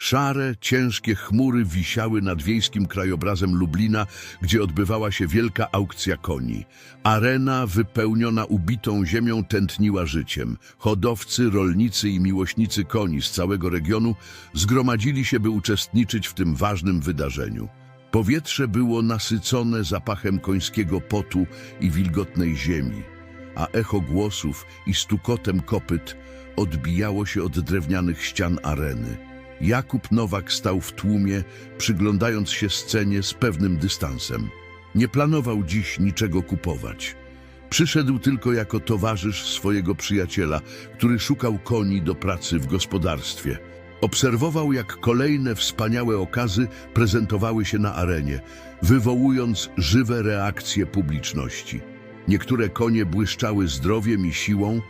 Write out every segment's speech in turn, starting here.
Szare, ciężkie chmury wisiały nad wiejskim krajobrazem Lublina, gdzie odbywała się wielka aukcja koni. Arena wypełniona ubitą ziemią tętniła życiem. Hodowcy, rolnicy i miłośnicy koni z całego regionu zgromadzili się, by uczestniczyć w tym ważnym wydarzeniu. Powietrze było nasycone zapachem końskiego potu i wilgotnej ziemi, a echo głosów i stukotem kopyt odbijało się od drewnianych ścian areny. Jakub Nowak stał w tłumie, przyglądając się scenie z pewnym dystansem. Nie planował dziś niczego kupować. Przyszedł tylko jako towarzysz swojego przyjaciela, który szukał koni do pracy w gospodarstwie. Obserwował, jak kolejne wspaniałe okazy prezentowały się na arenie, wywołując żywe reakcje publiczności. Niektóre konie błyszczały zdrowiem i siłą,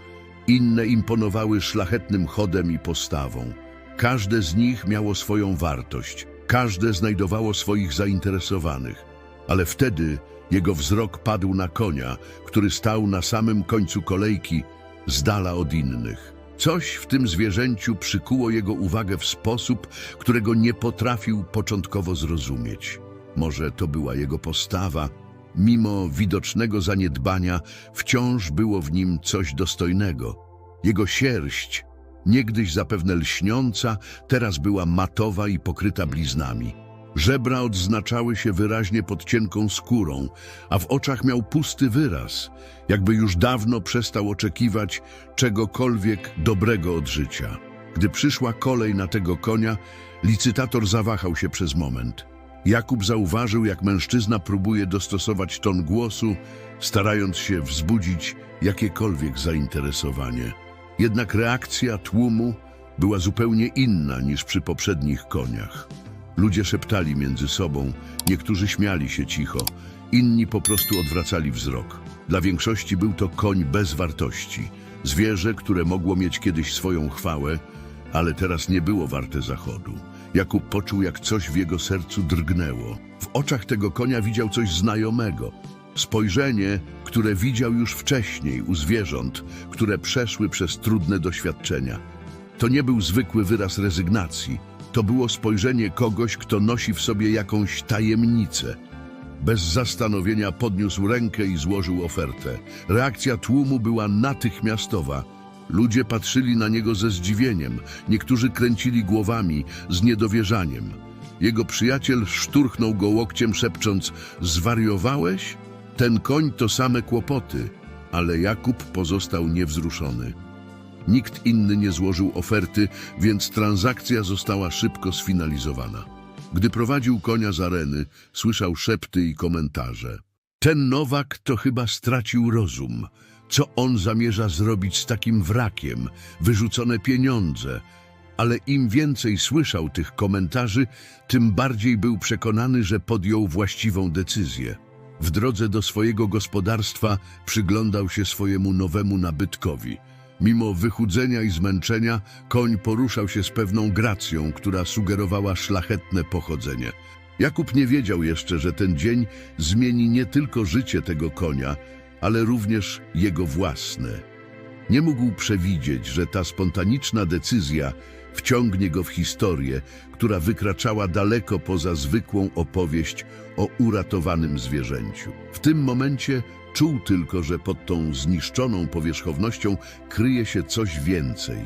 inne imponowały szlachetnym chodem i postawą. Każde z nich miało swoją wartość, każde znajdowało swoich zainteresowanych, ale wtedy jego wzrok padł na konia, który stał na samym końcu kolejki, z dala od innych. Coś w tym zwierzęciu przykuło jego uwagę w sposób, którego nie potrafił początkowo zrozumieć. Może to była jego postawa, mimo widocznego zaniedbania, wciąż było w nim coś dostojnego. Jego sierść, niegdyś zapewne lśniąca, teraz była matowa i pokryta bliznami. Żebra odznaczały się wyraźnie pod cienką skórą, a w oczach miał pusty wyraz, jakby już dawno przestał oczekiwać czegokolwiek dobrego od życia. Gdy przyszła kolej na tego konia, licytator zawahał się przez moment. Jakub zauważył, jak mężczyzna próbuje dostosować ton głosu, starając się wzbudzić jakiekolwiek zainteresowanie. Jednak reakcja tłumu była zupełnie inna niż przy poprzednich koniach. Ludzie szeptali między sobą, niektórzy śmiali się cicho, inni po prostu odwracali wzrok. Dla większości był to koń bez wartości, zwierzę, które mogło mieć kiedyś swoją chwałę, ale teraz nie było warte zachodu. Jakub poczuł, jak coś w jego sercu drgnęło. W oczach tego konia widział coś znajomego. Spojrzenie, które widział już wcześniej u zwierząt, które przeszły przez trudne doświadczenia. To nie był zwykły wyraz rezygnacji. To było spojrzenie kogoś, kto nosi w sobie jakąś tajemnicę. Bez zastanowienia podniósł rękę i złożył ofertę. Reakcja tłumu była natychmiastowa. Ludzie patrzyli na niego ze zdziwieniem, niektórzy kręcili głowami z niedowierzaniem. Jego przyjaciel szturchnął go łokciem, szepcząc: Zwariowałeś? Ten koń to same kłopoty, ale Jakub pozostał niewzruszony. Nikt inny nie złożył oferty, więc transakcja została szybko sfinalizowana. Gdy prowadził konia z areny, słyszał szepty i komentarze. Ten Nowak to chyba stracił rozum. Co on zamierza zrobić z takim wrakiem? Wyrzucone pieniądze. Ale im więcej słyszał tych komentarzy, tym bardziej był przekonany, że podjął właściwą decyzję. W drodze do swojego gospodarstwa przyglądał się swojemu nowemu nabytkowi. Mimo wychudzenia i zmęczenia, koń poruszał się z pewną gracją, która sugerowała szlachetne pochodzenie. Jakub nie wiedział jeszcze, że ten dzień zmieni nie tylko życie tego konia, ale również jego własne. Nie mógł przewidzieć, że ta spontaniczna decyzja wciągnie go w historię, która wykraczała daleko poza zwykłą opowieść o uratowanym zwierzęciu. W tym momencie czuł tylko, że pod tą zniszczoną powierzchownością kryje się coś więcej.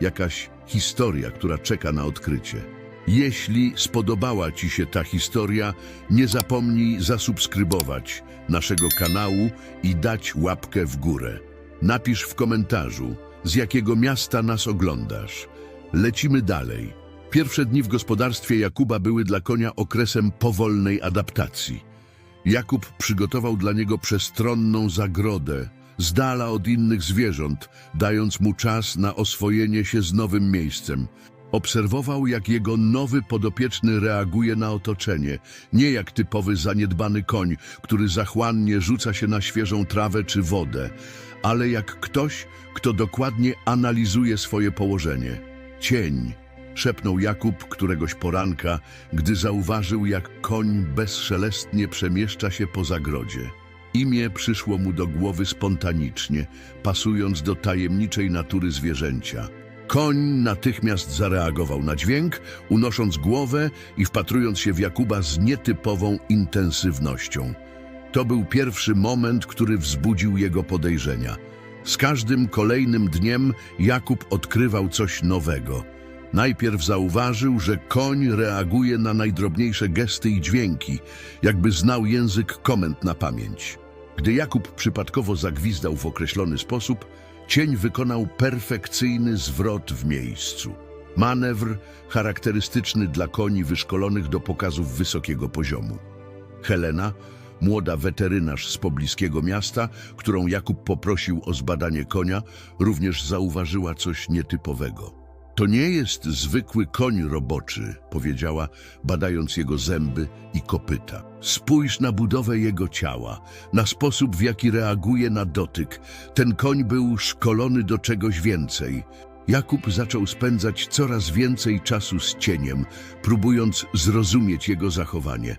Jakaś historia, która czeka na odkrycie. Jeśli spodobała Ci się ta historia, nie zapomnij zasubskrybować naszego kanału i dać łapkę w górę. Napisz w komentarzu, z jakiego miasta nas oglądasz. Lecimy dalej. Pierwsze dni w gospodarstwie Jakuba były dla konia okresem powolnej adaptacji. Jakub przygotował dla niego przestronną zagrodę, z dala od innych zwierząt, dając mu czas na oswojenie się z nowym miejscem. Obserwował, jak jego nowy podopieczny reaguje na otoczenie, nie jak typowy zaniedbany koń, który zachłannie rzuca się na świeżą trawę czy wodę, ale jak ktoś, kto dokładnie analizuje swoje położenie. Cień, szepnął Jakub któregoś poranka, gdy zauważył, jak koń bezszelestnie przemieszcza się po zagrodzie. Imię przyszło mu do głowy spontanicznie, pasując do tajemniczej natury zwierzęcia. Koń natychmiast zareagował na dźwięk, unosząc głowę i wpatrując się w Jakuba z nietypową intensywnością. To był pierwszy moment, który wzbudził jego podejrzenia. Z każdym kolejnym dniem Jakub odkrywał coś nowego. Najpierw zauważył, że koń reaguje na najdrobniejsze gesty i dźwięki, jakby znał język komend na pamięć. Gdy Jakub przypadkowo zagwizdał w określony sposób, cień wykonał perfekcyjny zwrot w miejscu. Manewr charakterystyczny dla koni wyszkolonych do pokazów wysokiego poziomu. Helena, młoda weterynarz z pobliskiego miasta, którą Jakub poprosił o zbadanie konia, również zauważyła coś nietypowego. To nie jest zwykły koń roboczy, powiedziała, badając jego zęby i kopyta. Spójrz na budowę jego ciała, na sposób, w jaki reaguje na dotyk. Ten koń był szkolony do czegoś więcej. Jakub zaczął spędzać coraz więcej czasu z cieniem, próbując zrozumieć jego zachowanie.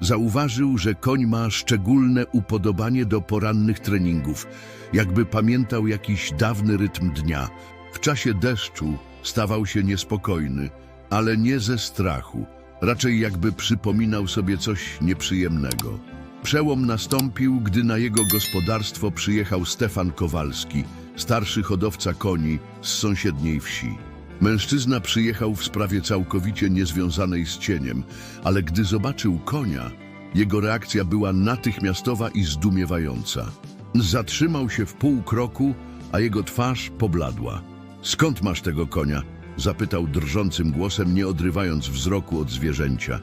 Zauważył, że koń ma szczególne upodobanie do porannych treningów, jakby pamiętał jakiś dawny rytm dnia. W czasie deszczu stawał się niespokojny, ale nie ze strachu, raczej jakby przypominał sobie coś nieprzyjemnego. Przełom nastąpił, gdy na jego gospodarstwo przyjechał Stefan Kowalski, starszy hodowca koni z sąsiedniej wsi. Mężczyzna przyjechał w sprawie całkowicie niezwiązanej z cieniem, ale gdy zobaczył konia, jego reakcja była natychmiastowa i zdumiewająca. Zatrzymał się w pół kroku, a jego twarz pobladła. Skąd masz tego konia? zapytał drżącym głosem, nie odrywając wzroku od zwierzęcia.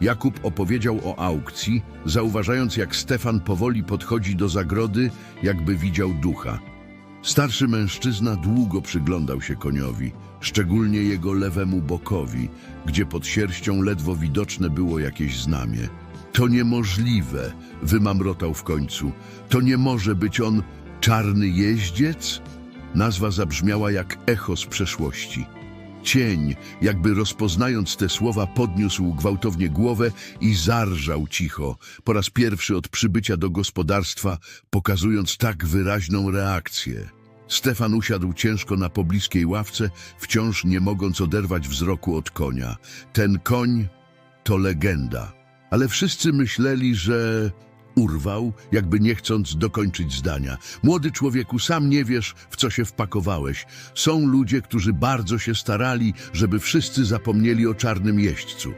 Jakub opowiedział o aukcji, zauważając jak Stefan powoli podchodzi do zagrody, jakby widział ducha. Starszy mężczyzna długo przyglądał się koniowi, szczególnie jego lewemu bokowi, gdzie pod sierścią ledwo widoczne było jakieś znamie. To niemożliwe, wymamrotał w końcu. To nie może być on czarny jeździec? Nazwa zabrzmiała jak echo z przeszłości. Cień, jakby rozpoznając te słowa, podniósł gwałtownie głowę i zarżał cicho, po raz pierwszy od przybycia do gospodarstwa, pokazując tak wyraźną reakcję. Stefan usiadł ciężko na pobliskiej ławce, wciąż nie mogąc oderwać wzroku od konia. Ten koń to legenda. Ale wszyscy myśleli, że urwał, jakby nie chcąc dokończyć zdania. Młody człowieku, sam nie wiesz, w co się wpakowałeś. Są ludzie, którzy bardzo się starali, żeby wszyscy zapomnieli o czarnym jeźdźcu.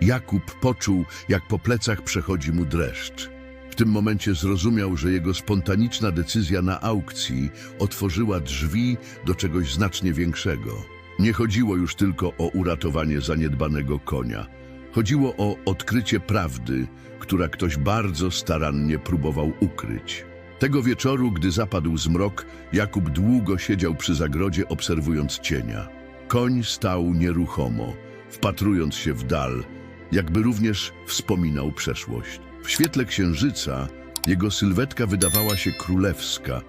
Jakub poczuł, jak po plecach przechodzi mu dreszcz. Tym momencie zrozumiał, że jego spontaniczna decyzja na aukcji otworzyła drzwi do czegoś znacznie większego. Nie chodziło już tylko o uratowanie zaniedbanego konia. Chodziło o odkrycie prawdy, która ktoś bardzo starannie próbował ukryć. Tego wieczoru, gdy zapadł zmrok, Jakub długo siedział przy zagrodzie, obserwując cienia. Koń stał nieruchomo, wpatrując się w dal, jakby również wspominał przeszłość. W świetle księżyca jego sylwetka wydawała się królewska,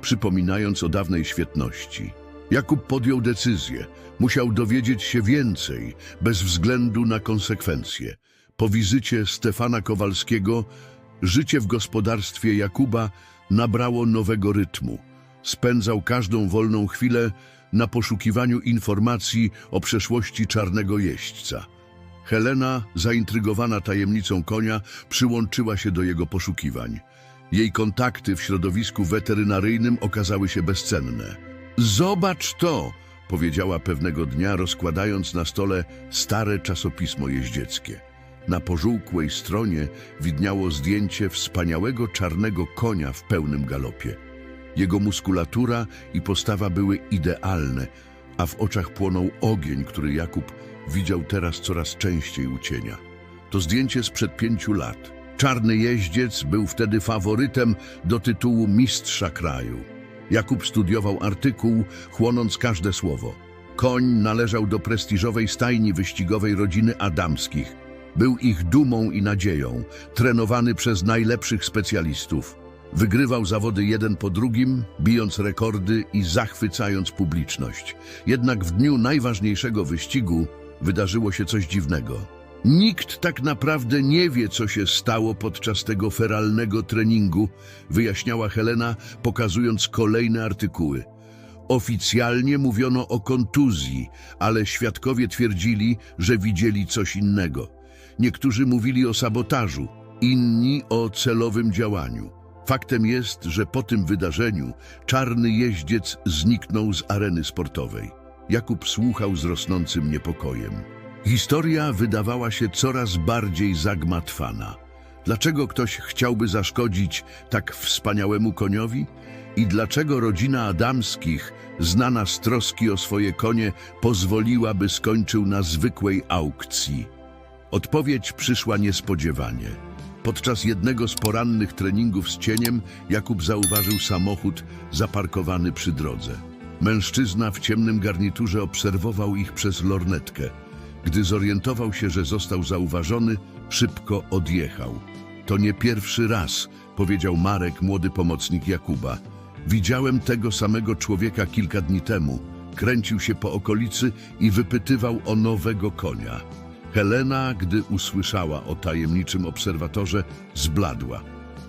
przypominając o dawnej świetności. Jakub podjął decyzję. Musiał dowiedzieć się więcej, bez względu na konsekwencje. Po wizycie Stefana Kowalskiego życie w gospodarstwie Jakuba nabrało nowego rytmu. Spędzał każdą wolną chwilę na poszukiwaniu informacji o przeszłości czarnego jeźdźca. Helena, zaintrygowana tajemnicą konia, przyłączyła się do jego poszukiwań. Jej kontakty w środowisku weterynaryjnym okazały się bezcenne. Zobacz to, powiedziała pewnego dnia, rozkładając na stole stare czasopismo jeździeckie. Na pożółkłej stronie widniało zdjęcie wspaniałego czarnego konia w pełnym galopie. Jego muskulatura i postawa były idealne, a w oczach płonął ogień, który Jakub widział teraz coraz częściej u cienia. To zdjęcie sprzed pięciu lat. Czarny jeździec był wtedy faworytem do tytułu mistrza kraju. Jakub studiował artykuł, chłonąc każde słowo. Koń należał do prestiżowej stajni wyścigowej rodziny Adamskich. Był ich dumą i nadzieją, trenowany przez najlepszych specjalistów. Wygrywał zawody jeden po drugim, bijąc rekordy i zachwycając publiczność. Jednak w dniu najważniejszego wyścigu wydarzyło się coś dziwnego. Nikt tak naprawdę nie wie, co się stało podczas tego feralnego treningu, wyjaśniała Helena, pokazując kolejne artykuły. Oficjalnie mówiono o kontuzji, ale świadkowie twierdzili, że widzieli coś innego. Niektórzy mówili o sabotażu, inni o celowym działaniu. Faktem jest, że po tym wydarzeniu czarny jeździec zniknął z areny sportowej. Jakub słuchał z rosnącym niepokojem. Historia wydawała się coraz bardziej zagmatwana. Dlaczego ktoś chciałby zaszkodzić tak wspaniałemu koniowi? I dlaczego rodzina Adamskich, znana z troski o swoje konie, pozwoliła, by skończył na zwykłej aukcji? Odpowiedź przyszła niespodziewanie. Podczas jednego z porannych treningów z cieniem Jakub zauważył samochód zaparkowany przy drodze. Mężczyzna w ciemnym garniturze obserwował ich przez lornetkę. Gdy zorientował się, że został zauważony, szybko odjechał. To nie pierwszy raz, powiedział Marek, młody pomocnik Jakuba. Widziałem tego samego człowieka kilka dni temu. Kręcił się po okolicy i wypytywał o nowego konia. Helena, gdy usłyszała o tajemniczym obserwatorze, zbladła.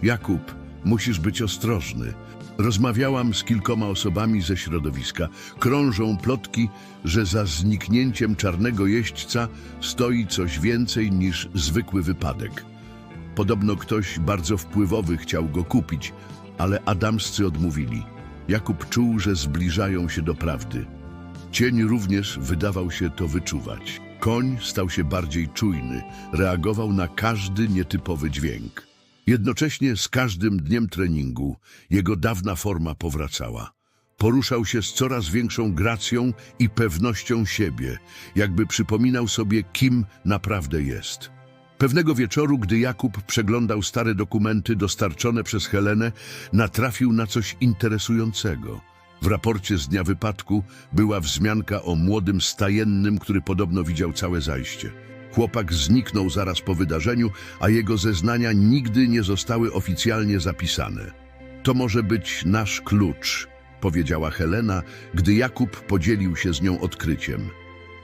Jakub, musisz być ostrożny. Rozmawiałam z kilkoma osobami ze środowiska. Krążą plotki, że za zniknięciem czarnego jeźdźca stoi coś więcej niż zwykły wypadek. Podobno ktoś bardzo wpływowy chciał go kupić, ale adamscy odmówili. Jakub czuł, że zbliżają się do prawdy. Cień również wydawał się to wyczuwać. Koń stał się bardziej czujny, reagował na każdy nietypowy dźwięk. Jednocześnie z każdym dniem treningu jego dawna forma powracała. Poruszał się z coraz większą gracją i pewnością siebie, jakby przypominał sobie, kim naprawdę jest. Pewnego wieczoru, gdy Jakub przeglądał stare dokumenty dostarczone przez Helenę, natrafił na coś interesującego. W raporcie z dnia wypadku była wzmianka o młodym stajennym, który podobno widział całe zajście. Chłopak zniknął zaraz po wydarzeniu, a jego zeznania nigdy nie zostały oficjalnie zapisane. To może być nasz klucz, powiedziała Helena, gdy Jakub podzielił się z nią odkryciem.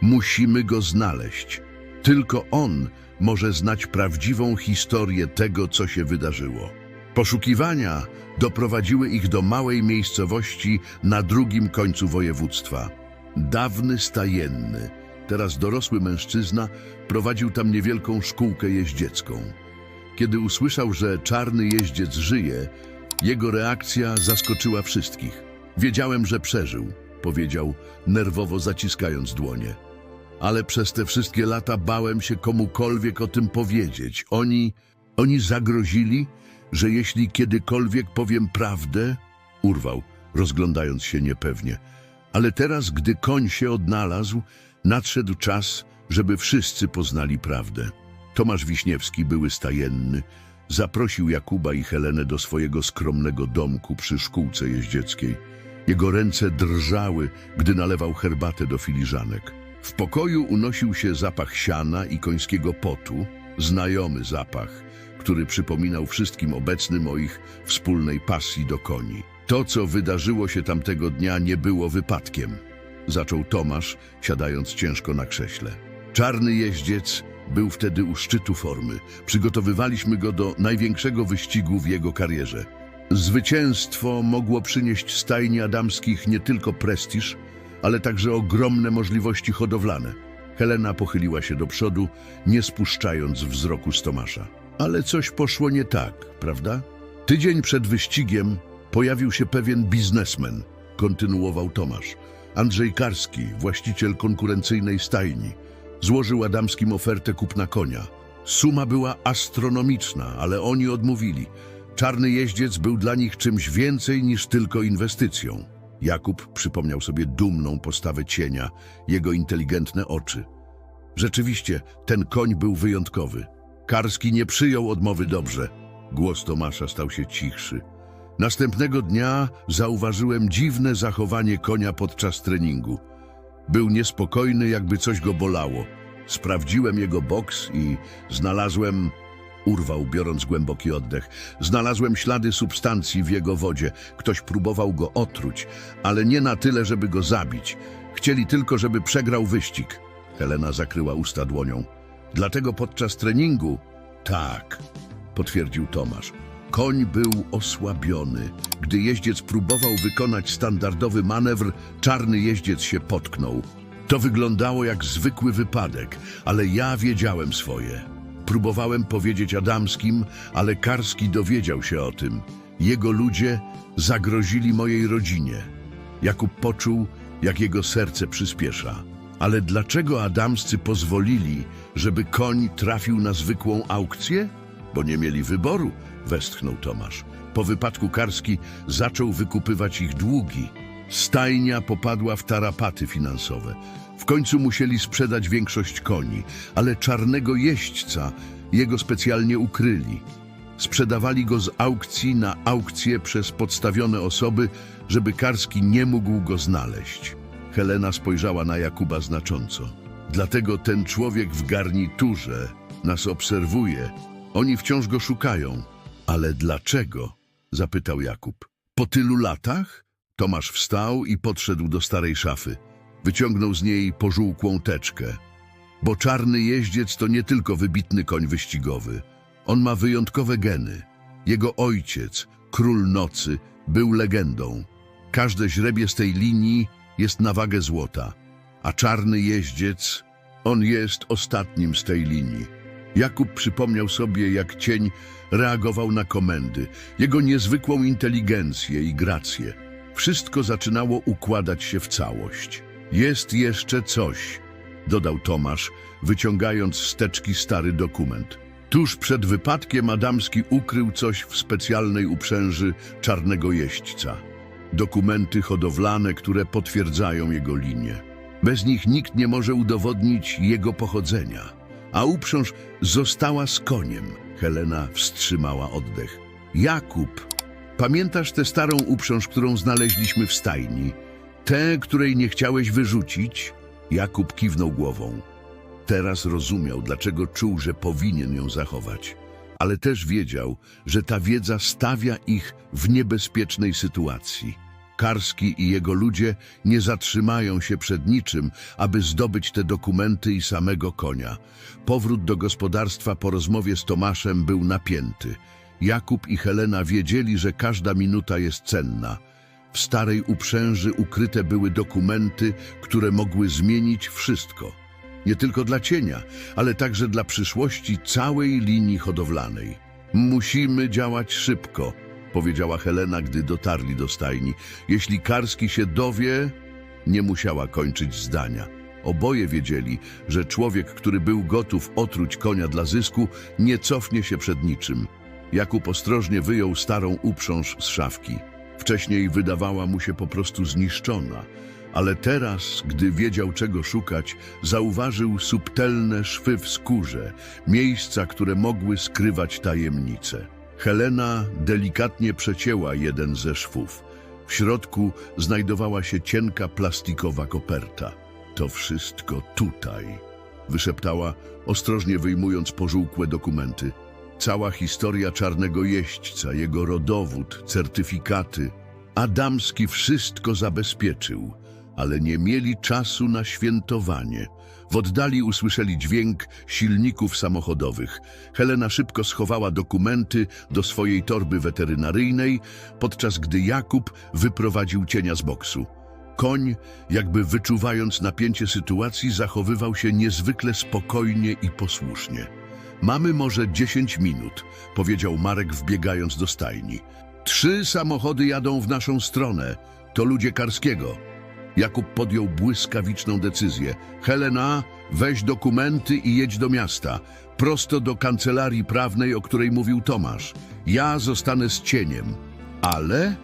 Musimy go znaleźć. Tylko on może znać prawdziwą historię tego, co się wydarzyło. Poszukiwania doprowadziły ich do małej miejscowości na drugim końcu województwa. Dawny stajenny, teraz dorosły mężczyzna, prowadził tam niewielką szkółkę jeździecką. Kiedy usłyszał, że czarny jeździec żyje, jego reakcja zaskoczyła wszystkich. Wiedziałem, że przeżył, powiedział, nerwowo zaciskając dłonie. Ale przez te wszystkie lata bałem się komukolwiek o tym powiedzieć. Oni, oni zagrozili, że jeśli kiedykolwiek powiem prawdę, urwał, rozglądając się niepewnie. Ale teraz, gdy koń się odnalazł, nadszedł czas, żeby wszyscy poznali prawdę. Tomasz Wiśniewski, były stajenny, zaprosił Jakuba i Helenę do swojego skromnego domku przy szkółce jeździeckiej. Jego ręce drżały, gdy nalewał herbatę do filiżanek. W pokoju unosił się zapach siana i końskiego potu, znajomy zapach, który przypominał wszystkim obecnym o ich wspólnej pasji do koni. To, co wydarzyło się tamtego dnia, nie było wypadkiem, zaczął Tomasz, siadając ciężko na krześle. Czarny jeździec był wtedy u szczytu formy. Przygotowywaliśmy go do największego wyścigu w jego karierze. Zwycięstwo mogło przynieść stajni adamskich nie tylko prestiż, ale także ogromne możliwości hodowlane. Helena pochyliła się do przodu, nie spuszczając wzroku z Tomasza. Ale coś poszło nie tak, prawda? Tydzień przed wyścigiem pojawił się pewien biznesmen, kontynuował Tomasz. Andrzej Karski, właściciel konkurencyjnej stajni. Złożył Adamskim ofertę kupna konia. Suma była astronomiczna, ale oni odmówili. Czarny jeździec był dla nich czymś więcej niż tylko inwestycją. Jakub przypomniał sobie dumną postawę cienia, jego inteligentne oczy. Rzeczywiście, ten koń był wyjątkowy. Karski nie przyjął odmowy dobrze. Głos Tomasza stał się cichszy. Następnego dnia zauważyłem dziwne zachowanie konia podczas treningu. Był niespokojny, jakby coś go bolało. Sprawdziłem jego boks i znalazłem... Urwał, biorąc głęboki oddech. Znalazłem ślady substancji w jego wodzie. Ktoś próbował go otruć, ale nie na tyle, żeby go zabić. Chcieli tylko, żeby przegrał wyścig. Helena zakryła usta dłonią. Dlatego podczas treningu... Tak, potwierdził Tomasz. Koń był osłabiony. Gdy jeździec próbował wykonać standardowy manewr, czarny jeździec się potknął. To wyglądało jak zwykły wypadek, ale ja wiedziałem swoje. Próbowałem powiedzieć Adamskim, ale Karski dowiedział się o tym. Jego ludzie zagrozili mojej rodzinie. Jakub poczuł, jak jego serce przyspiesza. Ale dlaczego Adamscy pozwolili, żeby koń trafił na zwykłą aukcję? Bo nie mieli wyboru, westchnął Tomasz. Po wypadku Karski zaczął wykupywać ich długi. Stajnia popadła w tarapaty finansowe. W końcu musieli sprzedać większość koni, ale czarnego jeźdźca jego specjalnie ukryli. Sprzedawali go z aukcji na aukcję przez podstawione osoby, żeby Karski nie mógł go znaleźć. Helena spojrzała na Jakuba znacząco. Dlatego ten człowiek w garniturze nas obserwuje. Oni wciąż go szukają. Ale dlaczego? zapytał Jakub. Po tylu latach? Tomasz wstał i podszedł do starej szafy. Wyciągnął z niej pożółkłą teczkę. Bo czarny jeździec to nie tylko wybitny koń wyścigowy. On ma wyjątkowe geny. Jego ojciec, król nocy, był legendą. Każde źrebie z tej linii jest na wagę złota, a czarny jeździec, on jest ostatnim z tej linii. Jakub przypomniał sobie, jak cień reagował na komendy, jego niezwykłą inteligencję i grację. Wszystko zaczynało układać się w całość. Jest jeszcze coś, dodał Tomasz, wyciągając z teczki stary dokument. Tuż przed wypadkiem Adamski ukrył coś w specjalnej uprzęży czarnego jeźdźca. Dokumenty hodowlane, które potwierdzają jego linię. Bez nich nikt nie może udowodnić jego pochodzenia. A uprząż została z koniem. Helena wstrzymała oddech. Jakub, pamiętasz tę starą uprząż, którą znaleźliśmy w stajni? Tę, której nie chciałeś wyrzucić? Jakub kiwnął głową. Teraz rozumiał, dlaczego czuł, że powinien ją zachować. Ale też wiedział, że ta wiedza stawia ich w niebezpiecznej sytuacji. Karski i jego ludzie nie zatrzymają się przed niczym, aby zdobyć te dokumenty i samego konia. Powrót do gospodarstwa po rozmowie z Tomaszem był napięty. Jakub i Helena wiedzieli, że każda minuta jest cenna. W starej uprzęży ukryte były dokumenty, które mogły zmienić wszystko. Nie tylko dla cienia, ale także dla przyszłości całej linii hodowlanej. Musimy działać szybko, powiedziała Helena, gdy dotarli do stajni. Jeśli Karski się dowie, nie musiała kończyć zdania. Oboje wiedzieli, że człowiek, który był gotów otruć konia dla zysku, nie cofnie się przed niczym. Jakub ostrożnie wyjął starą uprząż z szafki. Wcześniej wydawała mu się po prostu zniszczona, ale teraz, gdy wiedział czego szukać, zauważył subtelne szwy w skórze, miejsca, które mogły skrywać tajemnice. Helena delikatnie przecięła jeden ze szwów. W środku znajdowała się cienka plastikowa koperta. To wszystko tutaj, wyszeptała, ostrożnie wyjmując pożółkłe dokumenty. Cała historia czarnego jeźdźca, jego rodowód, certyfikaty. Adamski wszystko zabezpieczył, ale nie mieli czasu na świętowanie. W oddali usłyszeli dźwięk silników samochodowych. Helena szybko schowała dokumenty do swojej torby weterynaryjnej, podczas gdy Jakub wyprowadził cienia z boksu. Koń, jakby wyczuwając napięcie sytuacji, zachowywał się niezwykle spokojnie i posłusznie. Mamy może 10 minut, powiedział Marek wbiegając do stajni. Trzy samochody jadą w naszą stronę. To ludzie Karskiego. Jakub podjął błyskawiczną decyzję. Helena, weź dokumenty i jedź do miasta. Prosto do kancelarii prawnej, o której mówił Tomasz. Ja zostanę z cieniem. Ale...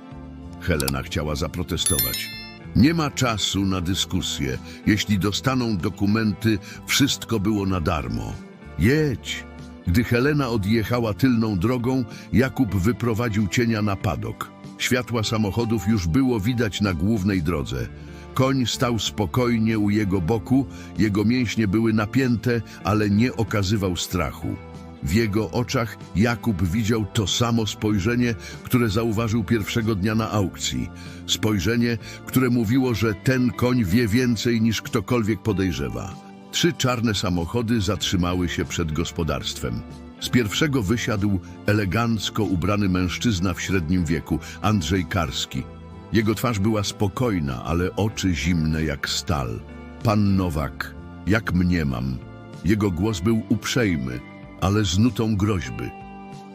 Helena chciała zaprotestować. Nie ma czasu na dyskusję. Jeśli dostaną dokumenty, wszystko było na darmo. Jedź! Gdy Helena odjechała tylną drogą, Jakub wyprowadził cienia na padok. Światła samochodów już było widać na głównej drodze. Koń stał spokojnie u jego boku, jego mięśnie były napięte, ale nie okazywał strachu. W jego oczach Jakub widział to samo spojrzenie, które zauważył pierwszego dnia na aukcji. Spojrzenie, które mówiło, że ten koń wie więcej niż ktokolwiek podejrzewa. Trzy czarne samochody zatrzymały się przed gospodarstwem. Z pierwszego wysiadł elegancko ubrany mężczyzna w średnim wieku, Andrzej Karski. Jego twarz była spokojna, ale oczy zimne jak stal. Pan Nowak, jak mniemam. Jego głos był uprzejmy, ale z nutą groźby.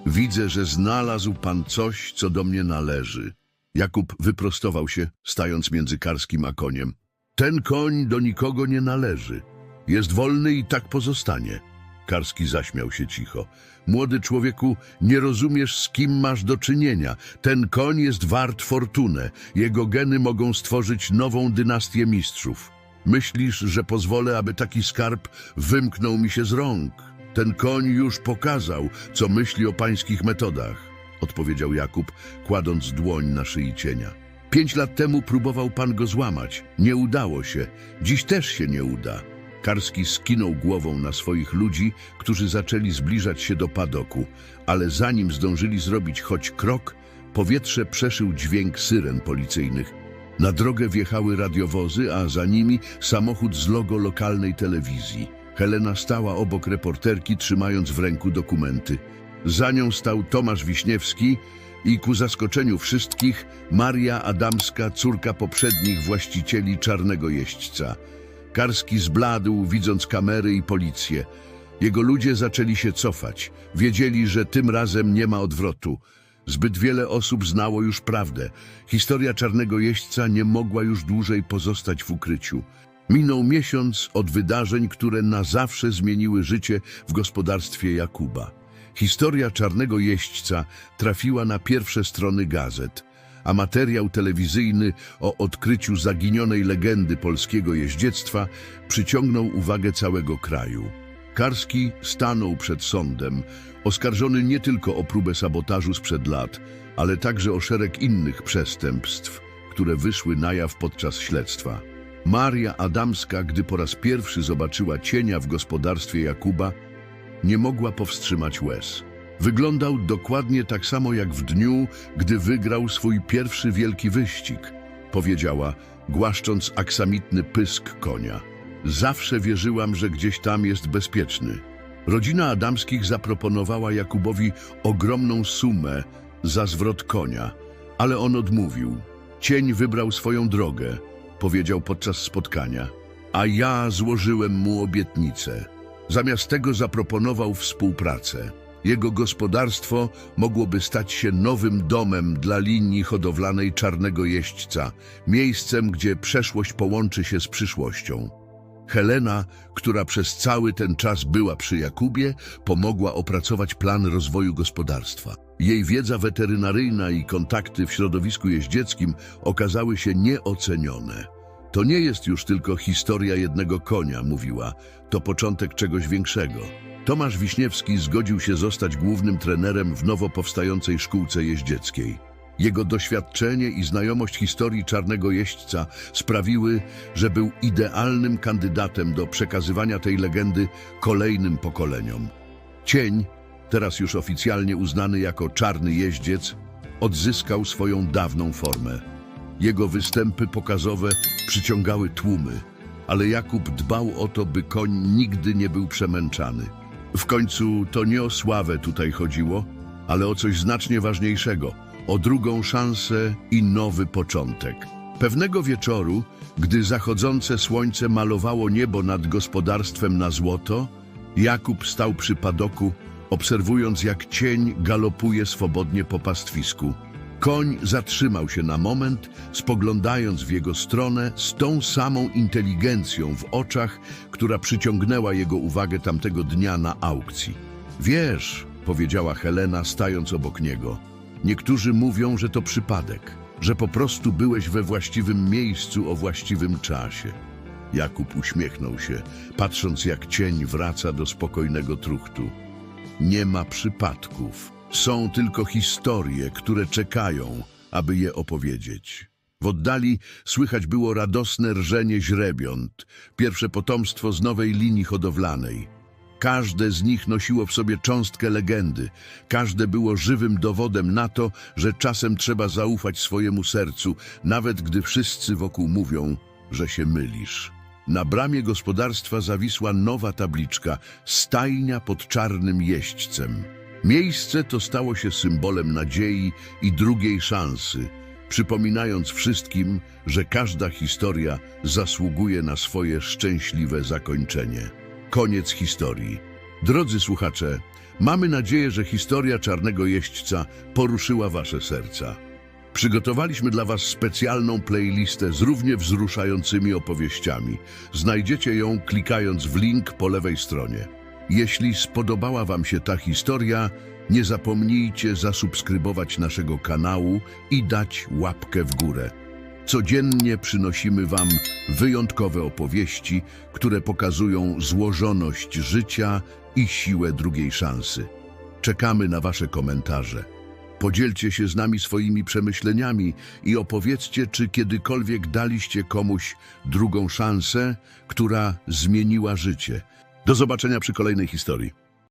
Widzę, że znalazł pan coś, co do mnie należy. Jakub wyprostował się, stając między Karskim a koniem. Ten koń do nikogo nie należy. Jest wolny i tak pozostanie. Karski zaśmiał się cicho. Młody człowieku, nie rozumiesz, z kim masz do czynienia. Ten koń jest wart fortunę. Jego geny mogą stworzyć nową dynastię mistrzów. Myślisz, że pozwolę, aby taki skarb wymknął mi się z rąk? Ten koń już pokazał, co myśli o pańskich metodach, odpowiedział Jakub, kładąc dłoń na szyi cienia. Pięć lat temu próbował pan go złamać. Nie udało się. Dziś też się nie uda. Karski skinął głową na swoich ludzi, którzy zaczęli zbliżać się do padoku, ale zanim zdążyli zrobić choć krok, powietrze przeszył dźwięk syren policyjnych. Na drogę wjechały radiowozy, a za nimi samochód z logo lokalnej telewizji. Helena stała obok reporterki, trzymając w ręku dokumenty. Za nią stał Tomasz Wiśniewski i ku zaskoczeniu wszystkich Maria Adamska, córka poprzednich właścicieli Czarnego Jeźdźca. Karski zbladł, widząc kamery i policję. Jego ludzie zaczęli się cofać. Wiedzieli, że tym razem nie ma odwrotu. Zbyt wiele osób znało już prawdę. Historia Czarnego Jeźdźca nie mogła już dłużej pozostać w ukryciu. Minął miesiąc od wydarzeń, które na zawsze zmieniły życie w gospodarstwie Jakuba. Historia Czarnego Jeźdźca trafiła na pierwsze strony gazet, a materiał telewizyjny o odkryciu zaginionej legendy polskiego jeździectwa przyciągnął uwagę całego kraju. Karski stanął przed sądem, oskarżony nie tylko o próbę sabotażu sprzed lat, ale także o szereg innych przestępstw, które wyszły na jaw podczas śledztwa. Maria Adamska, gdy po raz pierwszy zobaczyła cienia w gospodarstwie Jakuba, nie mogła powstrzymać łez. Wyglądał dokładnie tak samo jak w dniu, gdy wygrał swój pierwszy wielki wyścig, powiedziała, głaszcząc aksamitny pysk konia. Zawsze wierzyłam, że gdzieś tam jest bezpieczny. Rodzina Adamskich zaproponowała Jakubowi ogromną sumę za zwrot konia, ale on odmówił. Cień wybrał swoją drogę, powiedział podczas spotkania, a ja złożyłem mu obietnicę. Zamiast tego zaproponował współpracę. Jego gospodarstwo mogłoby stać się nowym domem dla linii hodowlanej Czarnego Jeźdźca, miejscem, gdzie przeszłość połączy się z przyszłością. Helena, która przez cały ten czas była przy Jakubie, pomogła opracować plan rozwoju gospodarstwa. Jej wiedza weterynaryjna i kontakty w środowisku jeździeckim okazały się nieocenione. To nie jest już tylko historia jednego konia, mówiła, to początek czegoś większego. Tomasz Wiśniewski zgodził się zostać głównym trenerem w nowo powstającej szkółce jeździeckiej. Jego doświadczenie i znajomość historii Czarnego Jeźdźca sprawiły, że był idealnym kandydatem do przekazywania tej legendy kolejnym pokoleniom. Cień, teraz już oficjalnie uznany jako Czarny Jeździec, odzyskał swoją dawną formę. Jego występy pokazowe przyciągały tłumy, ale Jakub dbał o to, by koń nigdy nie był przemęczany. W końcu to nie o sławę tutaj chodziło, ale o coś znacznie ważniejszego o drugą szansę i nowy początek. Pewnego wieczoru, gdy zachodzące słońce malowało niebo nad gospodarstwem na złoto, Jakub stał przy padoku, obserwując jak cień galopuje swobodnie po pastwisku. Koń zatrzymał się na moment, spoglądając w jego stronę z tą samą inteligencją w oczach, która przyciągnęła jego uwagę tamtego dnia na aukcji. Wiesz, powiedziała Helena, stając obok niego, niektórzy mówią, że to przypadek, że po prostu byłeś we właściwym miejscu o właściwym czasie. Jakub uśmiechnął się, patrząc jak cień wraca do spokojnego truchtu. Nie ma przypadków. Są tylko historie, które czekają, aby je opowiedzieć. W oddali słychać było radosne rżenie źrebiąt, pierwsze potomstwo z nowej linii hodowlanej. Każde z nich nosiło w sobie cząstkę legendy, każde było żywym dowodem na to, że czasem trzeba zaufać swojemu sercu, nawet gdy wszyscy wokół mówią, że się mylisz. Na bramie gospodarstwa zawisła nowa tabliczka Stajnia pod czarnym jeźdźcem. Miejsce to stało się symbolem nadziei i drugiej szansy, przypominając wszystkim, że każda historia zasługuje na swoje szczęśliwe zakończenie. Koniec historii. Drodzy słuchacze, mamy nadzieję, że historia Czarnego Jeźdźca poruszyła wasze serca. Przygotowaliśmy dla Was specjalną playlistę z równie wzruszającymi opowieściami. Znajdziecie ją klikając w link po lewej stronie. Jeśli spodobała Wam się ta historia, nie zapomnijcie zasubskrybować naszego kanału i dać łapkę w górę. Codziennie przynosimy Wam wyjątkowe opowieści, które pokazują złożoność życia i siłę drugiej szansy. Czekamy na Wasze komentarze. Podzielcie się z nami swoimi przemyśleniami i opowiedzcie, czy kiedykolwiek daliście komuś drugą szansę, która zmieniła życie. Do zobaczenia przy kolejnej historii.